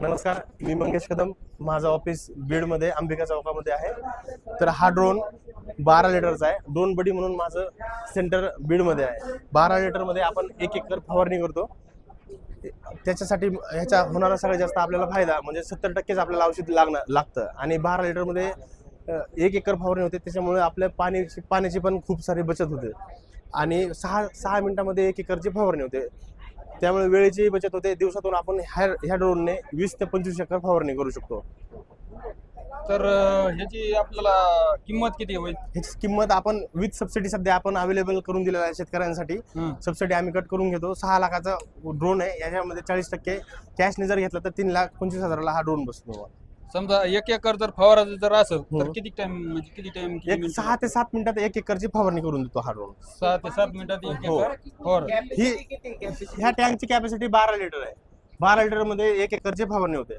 नमस्कार मी मंगेश कदम. माझं ऑफिस बीडमध्ये अंबिका चौकामध्ये आहे. तर हा ड्रोन बारा लिटरचा आहे. ड्रोन बडी म्हणून माझं सेंटर बीडमध्ये आहे. बारा लिटरमध्ये आपण एक एकर फवारणी करतो. त्याच्यासाठी ह्याचा होणारा सगळ्यात जास्त आपल्याला फायदा म्हणजे सत्तर टक्केच आपल्याला औषध लागणं लागतं. आणि बारा लिटरमध्ये एक एकर फवारणी होते. त्याच्यामुळे आपल्या पाण्याची पाण्याची पण खूप सारी बचत होते. आणि सहा सहा मिनिटामध्ये एक एकरची फवारणी होते. त्यामुळे वेळेची बचत होते. दिवसातून आपण ह्या ह्या ड्रोनने वीस ते पंचवीस एकर फवारणी करू शकतो. तर ह्याची आपल्याला किंमत किती होईल ह्याची किंमत आपण विथ सबसिडी सध्या आपण अवेलेबल करून दिलेला आहे शेतकऱ्यांसाठी. सबसिडी आम्ही कट करून घेतो. सहा लाखाचा ड्रोन आहे. याच्यामध्ये चाळीस टक्के कॅशने जर घेतला तर तीन लाख पंचवीस हजाराला हा ड्रोन बसतो. समजा एक एकर जर फवाराचं जर असेल तर. किती टाइम म्हणजे किती टाइम एक सहा ते सात मिनिटात एक एकरची फवारणी करून देतो हा ड्रोन सहा ते सात मिनिटात एक हो. एकर फवार ही ह्या टँकची कॅपॅसिटी बारा लिटर आहे बारा लिटरमध्ये एक एकरची फवारणी होते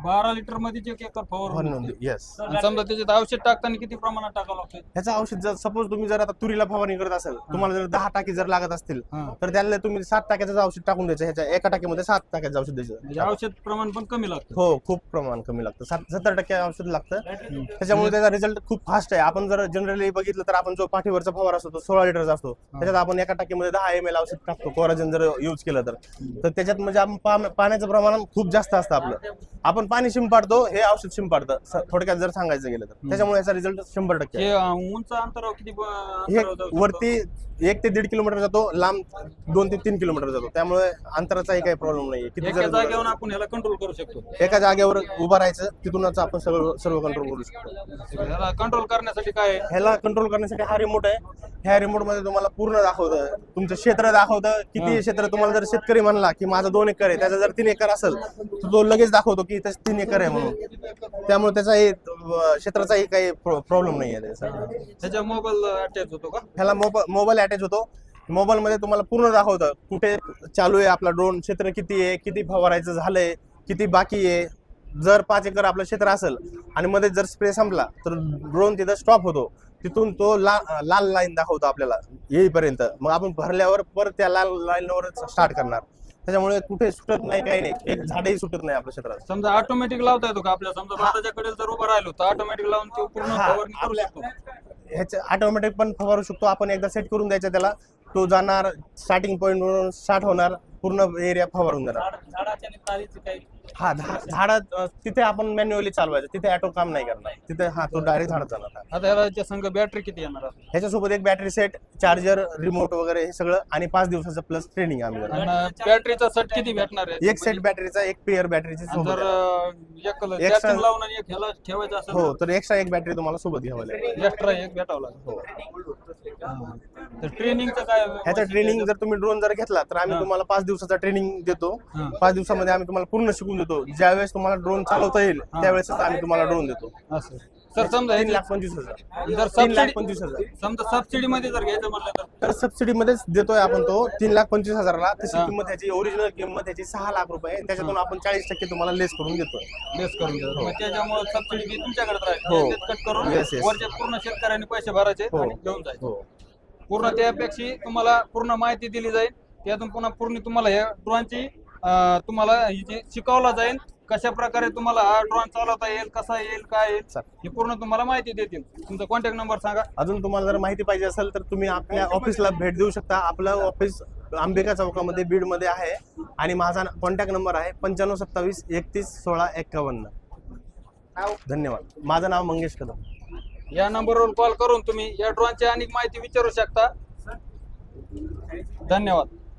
बारा लिटरमध्ये एक एकर फवार फवारणी होते. येस समजा त्याच्यात औषध टाकताना किती प्रमाणात टाकावं लागतं ह्याचं औषध जर सपोज तुम्ही जर आता तुरीला फवारणी करत असेल तुम्हाला जर दहा टाकी जर लागत असतील हा. तर त्याला तुम्ही सात टाक्याचं औषध टाकून द्यायचं ह्याच्या एका टाकीमध्ये सात टाक्याचं औषध म्हणजे द्यायचं औषध प्रमाण पण कमी लागतं. हो खूप प्रमाण कमी लागतं. सात सत्तर टक्के औषध लागतं. त्याच्यामुळे त्याचा रिझल्ट खूप फास्ट आहे. आपण जर जनरली बघितलं तर आपण जो पाठीवरचा फवार असतो तो सोळा लिटरचा असतो. त्याच्यात आपण एका टाकीमध्ये दहा एम एल औषध टाकतो कोराजन जर यूज केलं तर. तर त्याच्यात म्हणजे आपण पाण्याचं प्रमाण खूप जास्त असतं आपलं. आपण पाणी शिंपाडतो हे औषध शिंपाडतं. स- थोडक्यात जर सांगायचं गेलं तर. त्याच्यामुळे याचा रिझल्ट शंभर टक्के आहे. हे अं, उंच अंतरावर किती ब- हे अंतरावर जाऊ शकतं? वरती एक ते दीड किलोमीटर जातो लांब दोन ते तीन किलोमीटर जातो. त्यामुळे अंतराचाही काही प्रॉब्लेम नाहीये. किती एका जर जागेवर आपण ह्याला कंट्रोल करू शकतो. एका जागेवर उभं राहायचं तिथूनच आपण सर्व सर्व कंट्रोल करू शकतो. ह्याला कंट्रोल करण्यासाठी काय आहे? ह्याला कंट्रोल करण्यासाठी हा रिमोट आहे. ह्या रिमोटमध्ये तुम्हाला पूर्ण दाखवतं. तुमचं क्षेत्र दाखवतं. किती क्षेत्र तुम्हाला जर शेतकरी म्हणला की माझं दोन एकर आहे त्याचा जर तीन एकर असेल तर तो लगेच दाखवतो की त्याचं तीन एकर आहे म्हणून. त्यामुळे त्याचाही क्षेत्राचाही काही प्रॉब्लेम नाही आहे त्याचा. त्याच्या मोबाईल अटॅच होतो का? ह्याला मोबाईल मोबाईल अटॅच होतो. मोबाईल मध्ये तुम्हाला पूर्ण दाखवतं. कुठे चालू आहे आपला ड्रोन क्षेत्र किती आहे किती फवारायचं झालंय किती बाकी आहे. जर पाच एकर आपलं क्षेत्र असेल आणि मध्ये जर स्प्रे संपला तर ड्रोन तिथं स्टॉप होतो. तिथून तो ला लाल लाईन दाखवतो आपल्याला येईपर्यंत. मग आपण भरल्यावर परत त्या लाल लाईनवर स्टार्ट करणार. त्याच्यामुळे कुठे सुटत नाही काही नाही. एक झाडही सुटत नाही आपल्या क्षेत्रात. समजा ऑटोमॅटिक लावता येतो का आपल्या समजा भाताच्या कडेला जर उभं राहिलो तर ऑटोमॅटिक लावून तो पूर्ण हा, फवारणी करू आपल्या- शकतो. ह्याच्या ऑटोमॅटिक पण फवारू शकतो. आपण एकदा सेट करून द्यायचं त्याला तो जाणार स्टार्टिंग पॉईंट वरून स्टार्ट होणार पूर्ण एरिया फवारून देणार हा झा- झाडात अं, तिथे आपण मॅन्युअली चालवायचं. तिथे ऑटो काम नाही करणार. तिथे हा तो डायरेक्ट झाडात जाणार. आता ह्याला संघ बॅटरी किती येणार? ह्याच्यासोबत एक बॅटरी सेट चार्जर रिमोट वगैरे हे सगळं आणि पाच दिवसाचं प्लस ट्रेनिंग आम्ही बॅटरीचा सेट किती भेटणार आहे? एक सेट बॅटरीचा एक पेअर बॅटरीची आणि सोबत जर आहे. अं, एक चार्जिंग लावून आणि एक ह्याला ठेवायचं असेल हो तर एक्स्ट्रा एक बॅटरी तुम्हाला सोबत घ्यावं लागेल. एक्स्ट्रा एक भेटावं लागेल. हो. तर ट्रेनिंगचं काय? ह्याचा ट्रेनिंग जर तुम्ही ड्रोन जर घेतला तर आम्ही तुम्हाला पाच दिवसाचा ट्रेनिंग देतो. हा. पाच दिवसामध्ये आम्ही तुम्हाला पूर्ण शिकून देतो. ज्यावेळेस तुम्हाला ड्रोन चालवता येईल त्यावेळेस आम्ही तुम्हाला ड्रोन देतो. असं. सर समजा तीन हे लाख पंचवीस हजार. जर तीन लाख सबसिडी पंचवीस हजार. समजा सबसिडी मध्ये जर घ्यायचं म्हटलं तर? तर सबसिडी मध्येच देतोय आपण तो तीन लाख पंचवीस हजाराला. तशी किंमत ह्याची ओरिजिनल किंमत ह्याची सहा लाख रुपये. आहे. त्याच्यातून आपण चाळीस टक्के तुम्हाला लेस करून देतोय लेस करून द्या मग त्याच्यामुळे सबसिडी तुमच्याकडे हो. राहील कट करून Yes, पूर्ण शेतकऱ्यांनी पैसे भरायचे हो. आणि घेऊन जायचे. हो. पूर्ण त्यापेक्षा तुम्हाला पूर्ण माहिती दिली जाईल. त्यातून पुन्हा पूर्ण तुम्हाला ह्या ड्रोनची तुम्हाला ही जी शिकवला जाईल कशा प्रकारे तुम्हाला ड्रोन चालवता येईल कसा येईल काय येईल चालेल. ही पूर्ण तुम्हाला माहिती देतील. तुमचा कॉन्टॅक्ट नंबर सांगा. अजून तुम्हाला जर माहिती पाहिजे असेल तर तुम्ही आपल्या ऑफिसला भेट देऊ शकता. आपलं ऑफिस आंबेका चौकामध्ये बीडमध्ये आहे. आणि माझा कॉन्टॅक्ट नंबर आहे पंच्याण्णव सत्तावीस एकतीस सोळा एक्कावन्न. धन्यवाद. माझं नाव मंगेश कदम. या नंबरवर कॉल करून तुम्ही या ड्रोनची अनेक माहिती विचारू शकता. धन्यवाद.